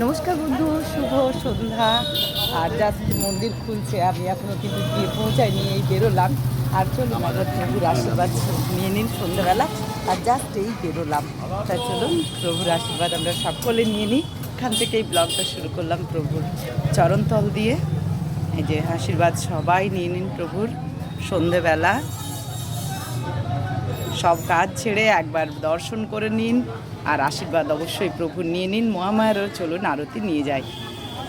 নমস্কার বন্ধু, শুভ সন্ধ্যা। আর জাস্ট মন্দির খুলছে, আমি এখনও কিন্তু গিয়ে পৌঁছাইনি, এই বেরোলাম। আর চলুন আমরা প্রভুর আশীর্বাদ নিয়ে নিন সন্ধ্যাবেলা। আর জাস্ট এই বেরোলাম। তা চলুন, প্রভুর আশীর্বাদ আমরা সকলে নিয়ে নিই। এখান থেকেই ব্লগটা শুরু করলাম প্রভুর চরণতল দিয়ে। এই যে আশীর্বাদ সবাই নিয়ে নিন প্রভুর সন্ধেবেলা সব কাজ ছেড়ে একবার দর্শন করে নিন। আর আশীর্বাদ অবশ্যই প্রভু নিয়ে নিন মহামায়েরও চলুন, আরতি নিয়ে যাই।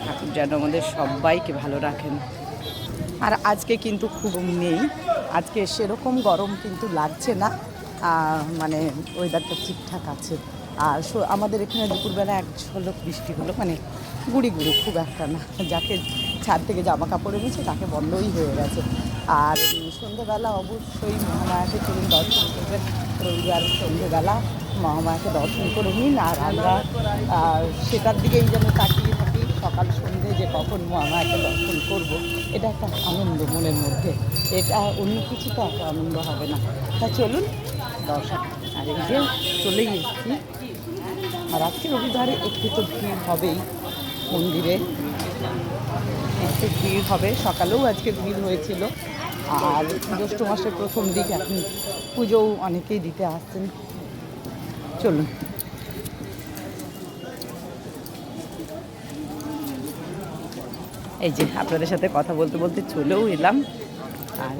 ঠাকুর যেন আমাদের সবাইকে ভালো রাখেন। আর আজকে কিন্তু খুব নেই। আজকে সেরকম গরম কিন্তু লাগছে না। মানে ওয়েদারটা ঠিকঠাক আছে। আর আমাদের এখানে দুপুরবেলা এক ঝলক বৃষ্টি হলো মানে গুড়ি গুড়ি, খুব একটা না। যাকে ছাদ থেকে জামা কাপড় এনেছে তাকে বন্ধই হয়ে গেছে। আর উম, সন্ধেবেলা অবশ্যই মহামায়াকে চলুন দর্শন করবেন। রবিবার সন্ধেবেলা মহামায়াকে দর্শন করে নিন আর আমরা সেটার দিকেই যেন তাকিয়ে থাকি। সকাল সন্ধে যে কখন মহামায়াকে দর্শন করব এটা একটা আনন্দ মনের মধ্যে। এটা অন্য কিছু তো একটা আনন্দ হবে না। তা চলুন দর্শন। আর এই যে চলেই এসেছি। আর আজকে রবিবারে একটু তো ভিড় হবেই মন্দিরে। একটু ভিড় হবে। সকালেও আজকে ভিড় হয়েছিল। আর জ্যৈষ্ঠ মাসের প্রথম দিক এখন পুজোও অনেকেই দিতে আসছেন। চলুন। এই যে আপনাদের সাথে কথা বলতে বলতে চলেও এলাম। আর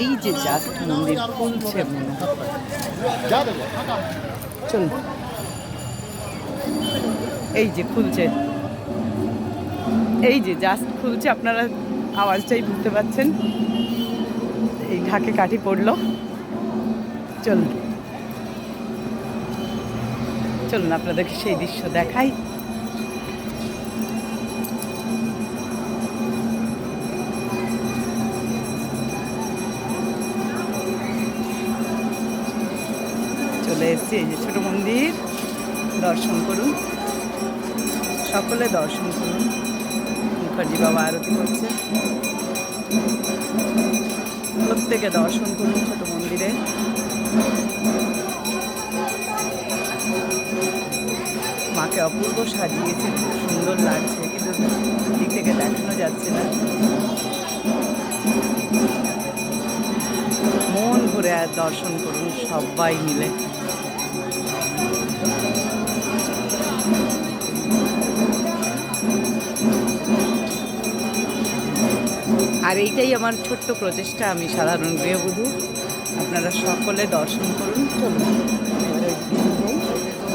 এই যে জাস্ট মন্দির খুলছে মনে চলুন। এই যে খুলছে এই যে জাস্ট খুলছে, আপনারা আওয়াজটাই বুঝতে পাচ্ছেন। এই ঢাকে কাঠি পড়ল। চলুন। চলুন, আপনাদেরকে সেই দৃশ্য দেখাই। চলে এসেছি, এই যে ছোট মন্দির। দর্শন করুন। সকলে দর্শন করুন। মুখার্জি বাবা আরতি করছে। প্রত্যেকে দর্শন করুন ছোট মন্দিরে। মাকে অপূর্ব সাজিয়েছে, খুব সুন্দর লাগছে, কিন্তু দিক থেকে দেখানো যাচ্ছে না। মন আর দর্শন করুন সবাই মিলে। আর এইটাই আমার ছোট্ট প্রচেষ্টা আমি সাধারণ গৃহবধূ। আপনারা সকলে দর্শন করুন।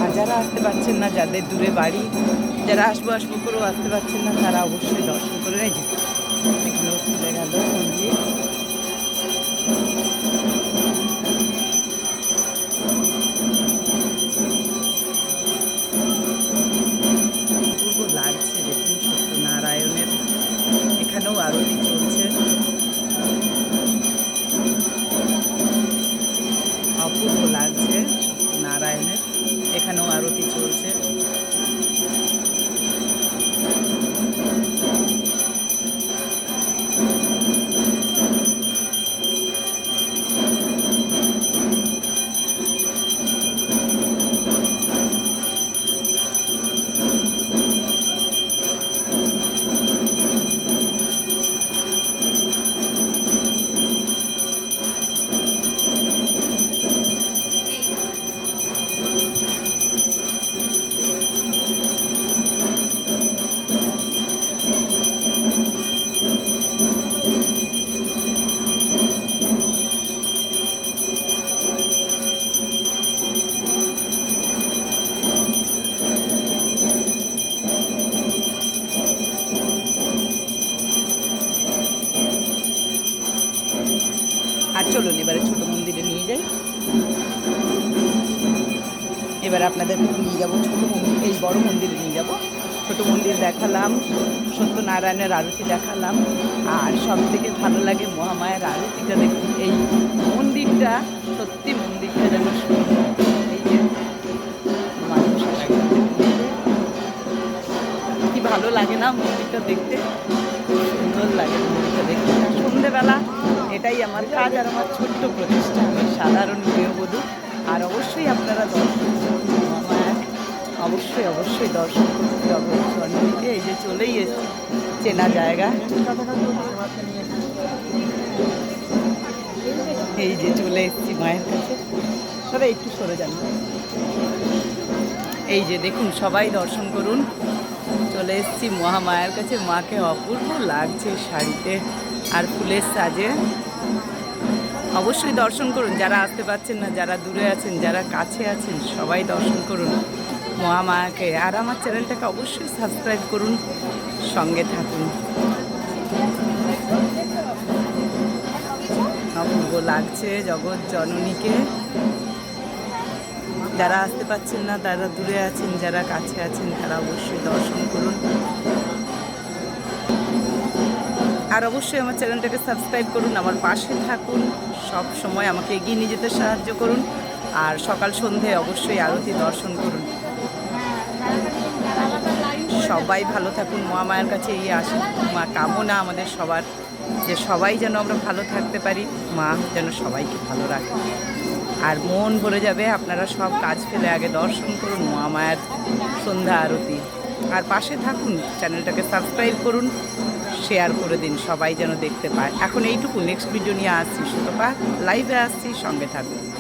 আর যারা আসতে পারছেন না, যাদের দূরে বাড়ি, যারা আসব আসব করেও আসতে পারছেন না, তারা অবশ্যই দর্শন করে নেই এগুলো খুলে গেল অপূর্ব লাগছে নারায়ণের। এখানেও আরতি চলছে। এবার আপনাদের নিয়ে যাব ছোটো মন্দির, এই বড় মন্দিরে নিয়ে যাব। ছোটো মন্দির দেখালাম, সত্যনারায়ণের আরতি দেখালাম, আর সব থেকে ভালো লাগে মহামায়ের আরতিটা দেখুন। এই মন্দিরটা, সত্যি মন্দিরটা যেন সুন্দর। এই যে মানুষ কি ভালো লাগে না মন্দিরটা দেখতে? সুন্দর লাগে মন্দিরটা দেখতে। আর সন্ধেবেলা, এটাই আমার কাজ আর আমার ছোট্ট প্রচেষ্টা। আমি সাধারণ গৃহবধূ। আর অবশ্যই আপনারা দর্শন অবশ্যই অবশ্যই দর্শন করতে হবে এই যে চলেই এসেছি, চেনা জায়গা। এই যে চলে এসেছি মায়ের কাছে। তবে একটু সরে যান। এই যে দেখুন, সবাই দর্শন করুন। চলে এসেছি মহামায়ার কাছে। মাকে অপূর্ব লাগছে শাড়িতে। আর ফুলের সাজে অবশ্যই দর্শন করুন। যারা আসতে পারছেন না, যারা দূরে আছেন, যারা কাছে আছেন, সবাই দর্শন করুন মহামায়াকে। আর আমার চ্যানেলটাকে অবশ্যই সাবস্ক্রাইব করুন, সঙ্গে থাকুন। অপূর্ব লাগছে জগৎ জননীকে। যারা আসতে পারছেন না, তারা দূরে আছেন, যারা কাছে আছেন, তারা অবশ্যই দর্শন করুন। আর অবশ্যই আমার চ্যানেলটাকে সাবস্ক্রাইব করুন, আমার পাশে থাকুন, সব সময় আমাকে এগিয়ে নিয়ে যেতে সাহায্য করুন আর সকাল সন্ধে অবশ্যই আরতি দর্শন করুন। সবাই ভালো থাকুন মহামায়ার কাছে এই আসি মা কামনা আমাদের সবার, যে সবাই যেন আমরা ভালো থাকতে পারি, মা যেন সবাইকে ভালো রাখে। আর মন ভরে যাবে, আপনারা সব কাজ ফেলে আগে দর্শন করুন মহামায়ার সন্ধ্যা আরতি। আর পাশে থাকুন, চ্যানেলটাকে সাবস্ক্রাইব করুন। শেয়ার করে দিন, সবাই যেন দেখতে পায়। এখন এইটুকু নেক্সট ভিডিও নিয়ে আসছি, সুতপা লাইভে আসছি, সঙ্গে থাকুন।